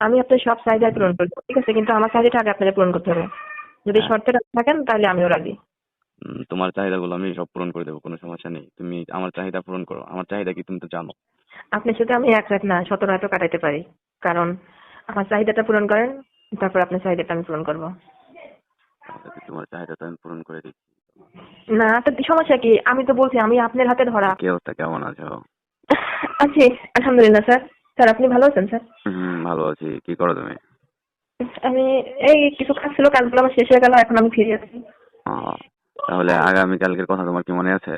আমি আপনার সব চাহিদা পূরণ করব ঠিক আছে? কিন্তু আমার চাহিদাটা আগে আপনাদের পূরণ করতে হবে। যদি হ্যাঁ। শর্তে রাজি থাকেন তাহলে আমিও রাজি। তোমার চাহিদাগুলো আমি সব পূরণ করে দেবো কোনো সমস্যা নেই। তুমি আমার চাহিদা পূরণ করো আমার চাহিদা কি তুমি তো জানো। আপনার সাথে আমি এক রাত না শত রাতও কাটাইতে পারি। কারণ আমার চাহিদাটা পূরণ করেন তারপর আপনার চাহিদাটা আমি পূরণ করব। তোমার চাহিদাটা আমি পূরণ করে দিই না তো সমস্যা কি? আমি তো বলছি আমি আপনার হাতে ধরা। কি অবস্থা কেমন আছো? আছি আলহামদুলিল্লাহ স্যার। স্যার আপনি ভালো আছেন স্যার? হুম ভালো আছি। কি করো তুমি? আমি এই কিছু কাজ ছিল কাজগুলো আমার শেষ হয়ে গেল এখন আমি ফিরে আছি তাহলে আগামী কালকের কথা তোমার কি মনে আছে?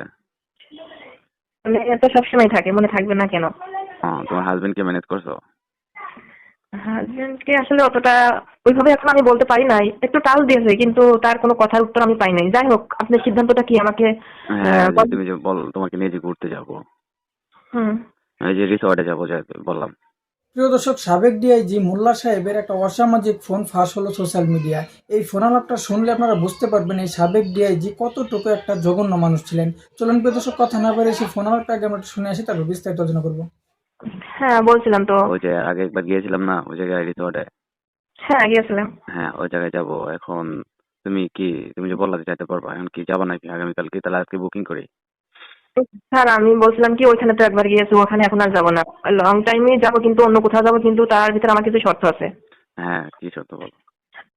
মানে তো সবসময় থাকে মনে থাকবে না কেন? তোমার হাজবেন্ডকে ম্যানেজ করছ? হাজবেন্ডকে আসলে অতটা ওইভাবে এখন আমি বলতে পারি নাই। একটু টাল দিয়েছে কিন্তু তার কোনো কথার উত্তর আমি পাই নাই। যাই হোক আপনার সিদ্ধান্তটা কি আমাকে হ্যাঁ তুমি যে বল তোমাকে নিয়ে যে ঘুরতে যাব। হুম। এই যে রিসর্টে যাব বললাম। প্রিয় দর্শক সাবেক ডিআইজি মোল্লা সাহেবের একটা অসামাজিক ফোন ফাঁস হলো সোশ্যাল মিডিয়ায় এই ফোন আলাপটা শুনলে আপনারা বুঝতে পারবেন এই সাবেক ডিআইজি কতটুকু একটা জঘন্য মানুষ ছিলেন। চলুন প্রিয় দর্শক কথা না বেরিয়ে সেই ফোন আলাপটা আগে আমরা শুনে আসি তারপর বিস্তারিত আলোচনা করব। হ্যাঁ বলছিলাম তো। ওই যে আগে একবার গিয়েছিলাম না ওই জায়গায় রিসর্টে? হ্যাঁ গিয়েছিলাম। হ্যাঁ ওই জায়গায় যাব। এখন তুমি কি তুমি যে বললা যে যাইতে পারবা এখন কি যাবা নাকি আগামীকাল কি? তাহলে আজকে বুকিং করি। স্যার আমি বলছিলাম কি ওইখানে তো একবার গিয়েছি ওখানে এখন আর যাব না। লং টাইমে যাব কিন্তু অন্য কোথাও যাব কিন্তু তার ভিতরে আমার কিছু শর্ত আছে। হ্যাঁ কি সত্য বলো?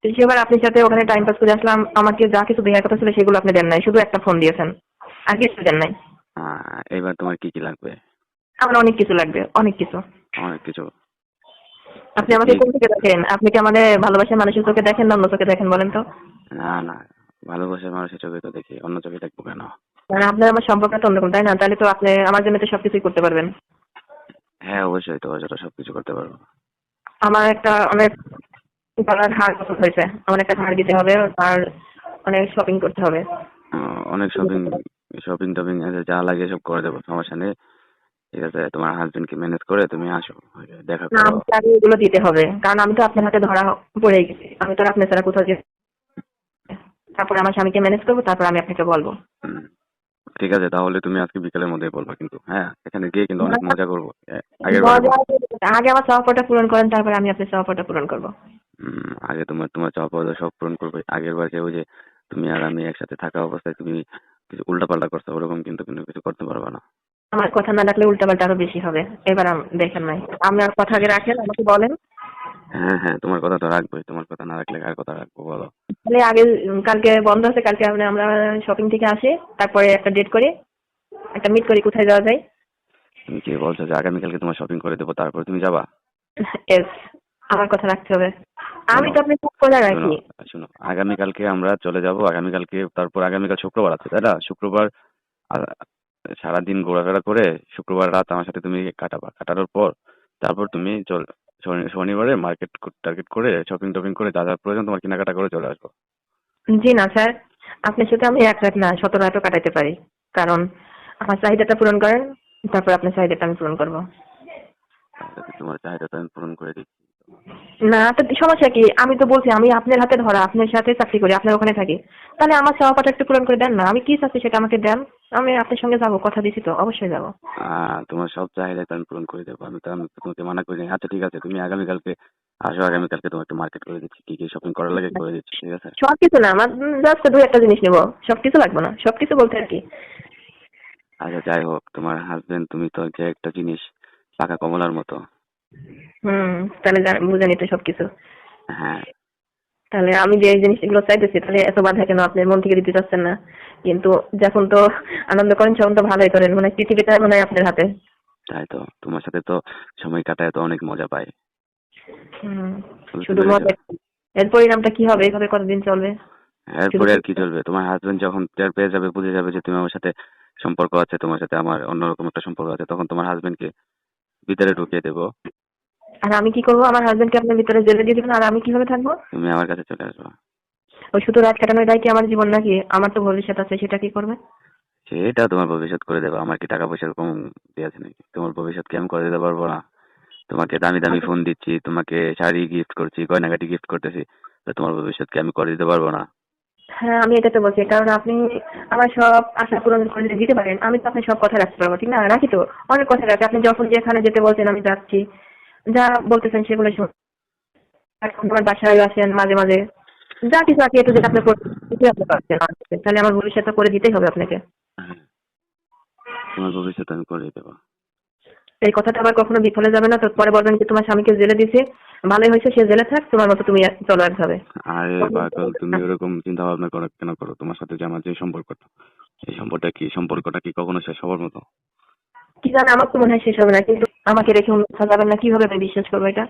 তো সেবার আপনার সাথে ওখানে টাইম পাস করে আসলাম আমাকে যা কিছু দেওয়ার কথা ছিল সেগুলো আপনি দেন নাই শুধু একটা ফোন দিয়েছেন আর কিছু দেন নাই। এবার তোমার কি কি লাগবে? আমার অনেক কিছু লাগবে অনেক কিছু। অনেক কিছু। আপনি আমাকে কোন চোখে দেখেন? আপনি কি আমাদের ভালোবাসার মানুষের চোখে দেখেন না অন্য চোখে দেখেন বলেন তো? না না ভালোবাসার মানুষের চোখে তো দেখি অন্য চোখে দেখব কেন? মানে আপনার আমার সম্পর্কটা অন্যরকম তাই না? তাহলে তো আপনি আমার জন্য তো সবকিছুই করতে পারবেন। হ্যাঁ অবশ্যই তোমার জন্য সবকিছু করতে পারব। আমার একটা অনেক গলার হার পছন্দ হয়েছে। আমার একটা হার দিতে হবে আর অনেক শপিং করতে হবে। অনেক শপিং শপিং টপিং যা লাগে সব করে দেবো সমস্যা নেই। ঠিক আছে তোমার হাজবেন্ডকে ম্যানেজ করে তুমি আসো দেখা করো। আগে এগুলো দিতে হবে কারণ আমি তো আপনার হাতে ধরা পড়ে গেছি। আমি তো আপনার ছাড়া কোথাও যে তারপরে আমার স্বামীকে ম্যানেজ করব তারপর আমি আপনাকে বলব। হুম। ঠিক আছে তাহলে তুমি আজকে বিকেলের মধ্যে বলবা কিন্তু। হ্যাঁ এখানে গিয়ে কিন্তু অনেক মজা করব। মজা- আগে আমার চাওয়াটা পূরণ করেন তারপরে আমি আপনার চাওয়াটা পূরণ করব। আগে তোমার তোমার চাওয়া সব পূরণ করবে। আগের বার কেউ যে তুমি আর আমি একসাথে থাকা অবস্থায় তুমি কিছু উল্টাপাল্টা করছ ওরকম কিন্তু কিন্তু কিছু করতে পারবে না। আমার কথা না রাখলে উল্টাপাল্টা আরও বেশি হবে। এবার আম- দেখেন নাই আপনার কথা আগে রাখেন আমাকে বলেন। হ্যাঁ হ্যাঁ তোমার কথা তো রাখবোই তোমার কথা না রাখলে কার কথা রাখব বলো? তাহলে আগে কালকে বন্ধ আছে কালকে আমরা শপিং থেকে আসি তারপরে একটা ডেট করি একটা মিট করি কোথায় যাওয়া যায়। তুমি কি বলছো যে আগামীকালকে তোমার শপিং করে দেবো তারপর তুমি যাবা? এস আমার কথা রাখতে হবে। আমি তো আপনি সব কথা শোনো রাখি। শোনো আগামীকালকে আমরা চলে যাব আগামীকালকে তারপর আগামীকাল শুক্রবার আছে তাই না? শুক্রবার সারাদিন ঘোরাফেরা করে শুক্রবার রাত আমার সাথে তুমি কাটাবা। কাটানোর পর তারপর তুমি চল শনিবারে মার্কেট টার্গেট করে শপিং টপিং করে যা যা প্রয়োজন তোমার কেনাকাটা করে চলে আসব। জি না স্যার আপনার সাথে আমি এক রাত না শত রাতও কাটাতে পারি। কারণ আমার চাহিদাটা পূরণ করেন তারপর আপনার চাহিদাটা আমি পূরণ করব। তোমার চাহিদাটা আমি পূরণ করে দিই না তো সমস্যা কি? আমি তো বলছি আমি আপনার হাতে ধরা আপনার সাথে চাকরি করি আপনার ওখানে থাকি। তাহলে আমার চাওয়াটা একটু পূরণ করে দেন না। আমি কি চাচ্ছি সেটা আমাকে দেন। আমি আপনার সঙ্গে যাব কথা দিছি তো অবশ্যই যাব। তোমার সব চাহিদা আমি পূরণ করে দেবো। আমি তো আমি তোমাকে মানা করি আচ্ছা ঠিক আছে তুমি আগামীকালকে আসো আগামীকালকে তোমাকে মার্কেট করে দিচ্ছি। কি কি শপিং করার লাগে করে দিচ্ছি ঠিক আছে? সব কিছু না আমার জাস্ট দু একটা জিনিস নেব। সব কিছু লাগবে না সব কিছু বলতে আর কি। আচ্ছা যাই হোক তোমার হাজবেন্ড তুমি তো যে একটা জিনিস পাকা কমলার মতো। হুম তাহলে বুঝে নিতে সব কিছু হ্যাঁ। তাহলে আমি যে এই জিনিসগুলো চাইতেছি তাহলে এত বাধা কেন? আপনি মন থেকে দিতে চাচ্ছেন না। কিন্তু যখন তো আনন্দ করেন তখন তো ভালোই করেন মানে পৃথিবীটা মনে হয় আপনার হাতে। তাই তো তোমার সাথে তো সময় কাটায় তো অনেক মজা পাই। শুধু মজা এর পরিণামটা কি হবে? এইভাবে কতদিন চলবে? এরপরে আর কি চলবে? তোমার হাজবেন্ড যখন টের পেয়ে যাবে বুঝে যাবে যে তুমি আমার সাথে সম্পর্ক আছে তোমার সাথে আমার অন্যরকম একটা সম্পর্ক আছে তখন তোমার হাজবেন্ডকে ভিতরে ঢুকিয়ে দেবো। আর আমি কি করব? আমার হাজবেন্ডকে আপনার ভিতরে জেলে দিয়ে দেবেন? আর আমি কীভাবে থাকব? তুমি আমার কাছে চলে আসবে। ওই শুধু রাত কাটানোর দায় কি আমার জীবন নাকি? আমার তো ভবিষ্যৎ আছে সেটা কি করবে? সেটা তোমার ভবিষ্যৎ করে দেবো। আমার কি টাকা পয়সার কম দিয়েছে নাকি? তোমার ভবিষ্যৎ কি আমি করে দিতে পারব না। তোমাকে দামি দামি ফোন দিচ্ছি তোমাকে শাড়ি গিফট করছি গয়নাগাটি গিফট করতেছি তো তোমার ভবিষ্যৎ কি আমি করে দিতে পারব না। হ্যাঁ আমি এটা তো বলছি। কারণ আপনি আমার সব আশা পূরণ করে দিতে পারেন। আমি তো আপনার সব কথা রাখতে পারব ঠিক না? রাখি তো? অনেক কথা রাখি। আপনি যখন যেখানে যেতে বলছেন আমি যাচ্ছি। যা বলতেছেন সেগুলো তোমার বাসায় আসেন মাঝে মাঝে। যা কিছু আছে একটু যেটা আপনি আপনি পারছেন। তাহলে আমার ভবিষ্যৎটা করে দিতেই হবে আপনাকে। হ্যাঁ। তোমার ভবিষ্যৎ আমি করে দেবো। এই কথাটা আবার কখনো বিফলে যাবে না। তো পরে বলবেন যে তোমার স্বামীকে জেলে দিয়েছে। ভালোই হয়েছে সে জেলে থাক। তোমার মতো তুমি চলো একভাবে আরে পাগল তুমি ওরকম চিন্তা ভাবনা করো কেন করো? তোমার সাথে যে আমার যে সম্পর্কটা এই সম্পর্কটা কি? সম্পর্কটা কি কখনো শেষ হবার মতো? কি জানে আমার তো মনে হয় শেষ হবে না কিন্তু আমাকে রেখে অন্য কোথাও যাবেন না কীভাবে আমি বিশ্বাস করব এটা?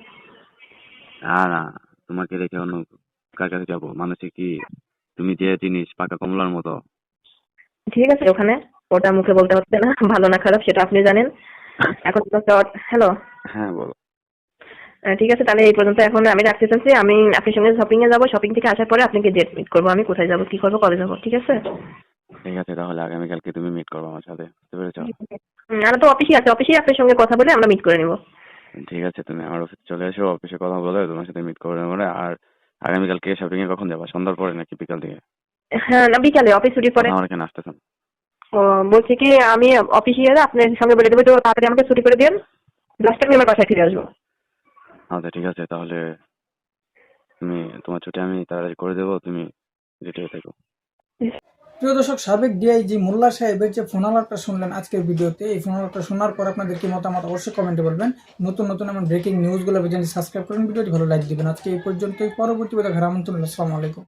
না না তোমাকে রেখে অন্য কার কাছে যাব? মানুষে কি তুমি যে জিনিস পাকা কমলার মতো? ঠিক আছে ওখানে ওটা মুখে বলতে হচ্ছে না ভালো না খারাপ সেটা আপনি জানেন। এখন হ্যালো হ্যাঁ বলো। ঠিক আছে তাহলে এই পর্যন্ত এখন আমি রাখতে চাচ্ছি আমি আপনার সঙ্গে শপিং এ যাব শপিং থেকে আসার পরে আপনাকে ডেট মিট করব আমি কোথায় যাব কি করব কবে যাব ঠিক আছে? ঠিক আছে তাহলে আগামীকালকে তুমি মিট করবে আমার সাথে বুঝতে পেরেছ? আমরা তো অফিসে আছে অফিসেই আপনার সঙ্গে কথা বলে আমরা মিট করে নেব। ঠিক আছে তুমি আমার অফিসে চলে এসো অফিসে কথা বলে তোমার সাথে মিট করে নেব আর আগামীকালকে শপিং এ কখন যাবা? সন্ধ্যার পরে নাকি বিকাল দিকে? হ্যাঁ না বিকালে অফিস ছুটির পরে। আমার এখানে আসতেছেন ও বলছি কি আমি অফিসে গেলে আপনার সঙ্গে বলে দেবো তো তাড়াতাড়ি আমাকে ছুটি করে দিন দশটা আমি আমার বাসায় ফিরে আসব। আচ্ছা ঠিক আছে তাহলে তুমি তোমার ছুটি আমি তাড়াতাড়ি করে দেবো তুমি রেডি হয়ে থেকো। প্রিয় দর্শক, সাবেক ডিআইজি মোল্লা সাহেবের যে ফোন আলাপটা শুনলেন আজকের ভিডিওতে, এই ফোন আলাপটা শোনার পর আপনাদের কি মতামত অবশ্যই কমেন্টে বলবেন। নতুন নতুন এমন ব্রেকিং নিউজগুলো পেজে সাবস্ক্রাইব করুন, ভিডিওটি ভালো লাইক দিবেন। আজকে এই পর্যন্তই, পরবর্তী বোধ ঘর আমন্ত্রণ আসসালামু আলাইকুম।